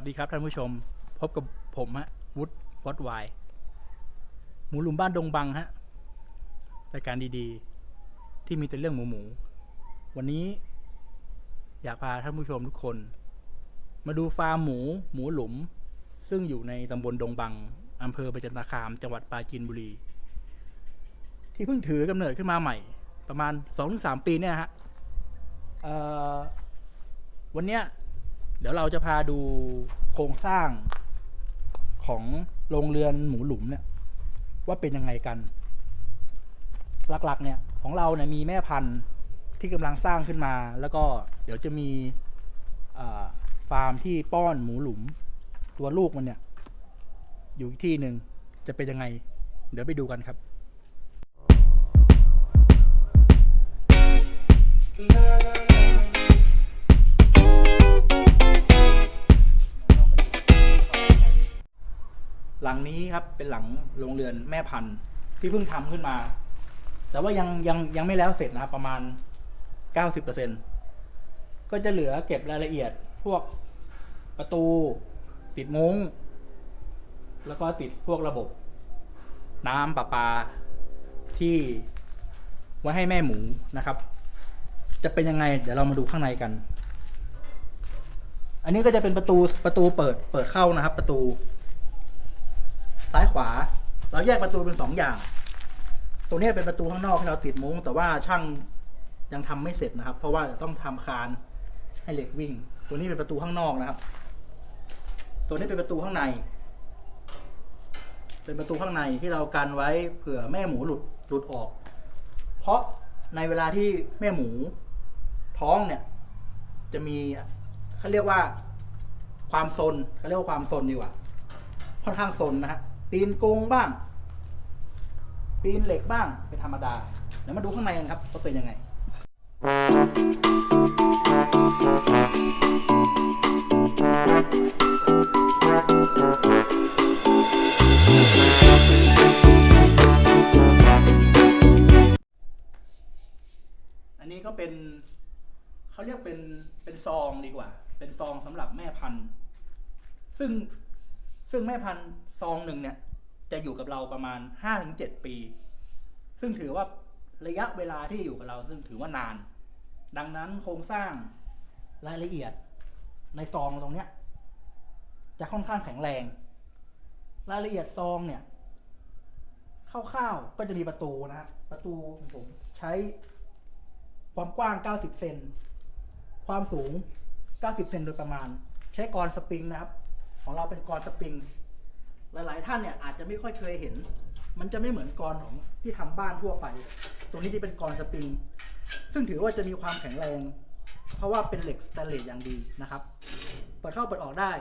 วัสดีครับท่านผู้ชม พบกับผมฮะวุฒิวอดไวหมูหลุมบ้านดงบังฮะรายการดีๆ ที่มีแต่เรื่องหมูหมู วันนี้ อยากพาท่านผู้ชมทุกคน มาดูฟาร์มหมู หมูหลุม ซึ่งอยู่ในตำบลดงบังอำเภอประจันตคาม จังหวัดปราจีนบุรี ที่เพิ่งถือกำเนิดขึ้นมาใหม่ ประมาณสองถึงสามปีเนี่ยฮะวันเนี้ย เดี๋ยวเราจะพาดูโครงสร้างของโรงเรือนหมูหลุมเนี่ยว่าเป็นยังไงกัน หลักๆ เนี่ยของเราเนี่ยมีแม่พันธุ์ที่กำลังสร้างขึ้นมา แล้วก็เดี๋ยวจะมีฟาร์มที่ป้อนหมูหลุม ตัวลูกมันเนี่ย อยู่ที่หนึ่งจะเป็นยังไง เดี๋ยวไปดูกันครับ หลังนี้ครับเป็นหลังโรงเรือนแม่พันธุ์ที่เพิ่งทำขึ้นมา แต่ว่ายังยังยังไม่แล้วเสร็จนะครับประมาณเก้าสิบเปอร์เซ็นก็จะเหลือเก็บรายละเอียดพวกประตู ติดมุ้ง แล้วก็ติดพวกระบบ น้ำประปาที่ไว้ให้แม่หมูนะครับ จะเป็นยังไง เดี๋ยวเรามาดูข้างในกัน อันนี้ก็จะเป็นประตูประตูเปิดเปิดเข้านะครับ ประตู ซ้ายขวา เราแยกประตูเป็นสองอย่าง ตัวนี้เป็นประตูข้างนอกที่เราติดมุ้ง แต่ว่าช่างยังทำไม่เสร็จนะครับ เพราะว่าต้องทำคานให้เหล็กวิ่ง ตัวนี้เป็นประตูข้างนอกนะครับ ตัวนี้เป็นประตูข้างใน เป็นประตูข้างในที่เรากันไว้เผื่อแม่หมูหลุดหลุดออก เพราะในเวลาที่แม่หมูท้องเนี่ย จะมีเขาเรียกว่าความซนเขาเรียกว่าความซนดีกว่า ค่อนข้างซนนะฮะ ปีนกงบ้าง ปีนเหล็กบ้างเป็นธรรมดาเดี๋ยวมาดูข้างในกันครับว่าเป็นยังไง อันนี้ก็เป็นเขาเรียกเป็นเป็นซองดีกว่า เป็นซองสำหรับแม่พันธุ์ ซึ่งซึ่งแม่พันธุ์ ซองหนึ่งเนี่ยจะอยู่กับเราประมาณห้าถึงเจ็ดปี ซึ่งถือว่าระยะเวลาที่อยู่กับเราซึ่งถือว่านาน ดังนั้นโครงสร้างรายละเอียดในซองตรงเนี้ยจะค่อนข้างแข็งแรง รายละเอียดซองเนี่ยคร่าวๆก็จะมีประตูนะฮะประตูของผมใช้ความกว้าง 90 เซนความสูง 90 เซนโดยประมาณ ใช้กรสปริงนะครับ ของเราเป็นกรสปริง หลายๆ ท่านเนี่ยอาจจะไม่ค่อยเคยเห็น มันจะไม่เหมือนกรของที่ทำบ้านทั่วไป ตรงนี้จะเป็นกรสปริง ซึ่งถือว่าจะมีความแข็งแรง เพราะว่าเป็นเหล็กสแตนเลสอย่างดีนะครับ เปิดเข้าเปิดออกได้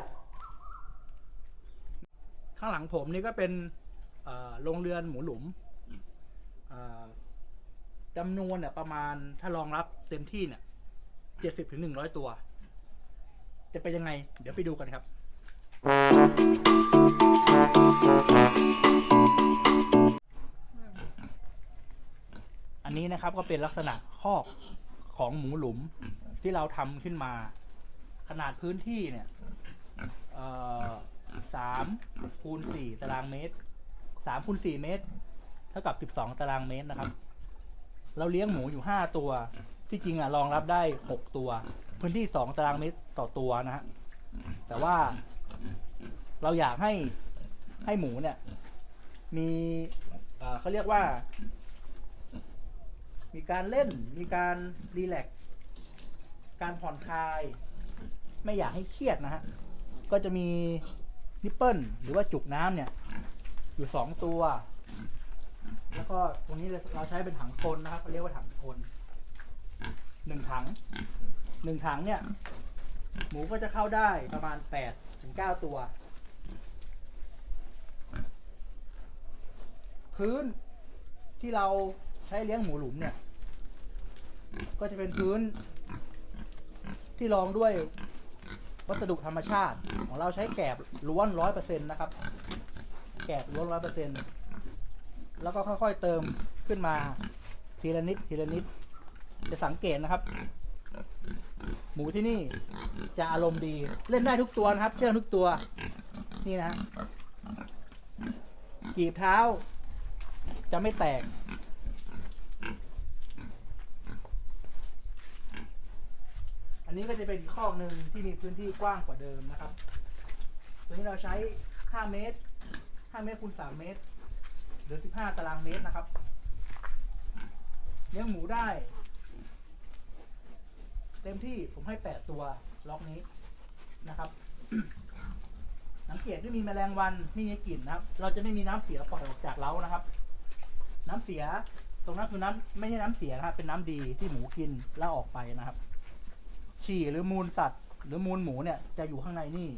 ข้างหลังผมนี่ก็เป็นโรงเรือนหมูหลุมจำนวนเนี่ยประมาณถ้ารองรับเต็มที่เนี่ยเจ็ดสิบถึงหนึ่งร้อยตัว จะเป็นยังไง เดี๋ยวไปดูกันครับ อันนี้นะครับก็เป็นลักษณะคอกของหมูหลุมที่เราทำขึ้นมา ขนาดพื้นที่เนี่ยสามคูณสี่ตารางเมตรสามคูณสี่เมตร เท่ากับสิบสองตารางเมตรนะครับ เราเลี้ยงหมูอยู่ห้าตัว ที่จริงอะรองรับได้หกตัว พื้นที่สองตารางเมตรต่อตัวนะฮะแต่ว่า เราอยากให้ให้หมูเนี่ย มีเขาเรียกว่า มีการเล่น มีการรีแลกซ์การผ่อนคลาย ไม่อยากให้เครียดนะฮะ ก็จะมีนิปเปิลหรือว่าจุกน้ำเนี่ย อยู่สองตัว แล้วก็ตรงนี้เราใช้เป็นถังคนนะครับเขาเรียกว่าถังคนหนึ่งถังหนึ่งถังเนี่ย หมูก็จะเข้าได้ประมาณแปดถึงเก้าตัว พื้นที่เราใช้เลี้ยงหมูหลุมเนี่ย ก็จะเป็นพื้น ที่รองด้วยวัสดุธรรมชาติ ของเราใช้แกบล้วนร้อยเปอร์เซ็นต์นะครับ แกบล้วนร้อยเปอร์เซ็นต์แล้วก็ค่อยๆเติมขึ้นมาทีละนิดทีละนิด จะสังเกตนะครับ หมูที่นี่จะอารมณ์ดีเล่นได้ทุกตัวนะครับ เชื่อทุกตัว นี่นะฮะกีบเท้า จะไม่แตก อันนี้ก็จะเป็นข้อกหนึ่งที่มีพื้นที่กว้างกว่าเดิมนะครับ ตัวนี้เราใช้ 5 เมตร 5 เมตรคูณ 3 เมตร หรือ 15 ตารางเมตรนะครับ เลี้ยงหมูได้ เต็มที่ผมให้ 8 ตัวล็อกนี้นะครับสังเกตไม่มีแมลงวันไม่มีกลิ่นนะครับ เราจะไม่มีน้ำเสียปล่อยออกจากเล้านะครับ น้ำเสีย ตรงนั้นคือน้ำไม่ใช่น้ำเสียนะครับเป็นน้ำดีที่หมูกินแล้วออกไปนะครับ ฉี่หรือมูลสัตว์ หรือมูลหมูเนี่ยจะอยู่ข้างในนี่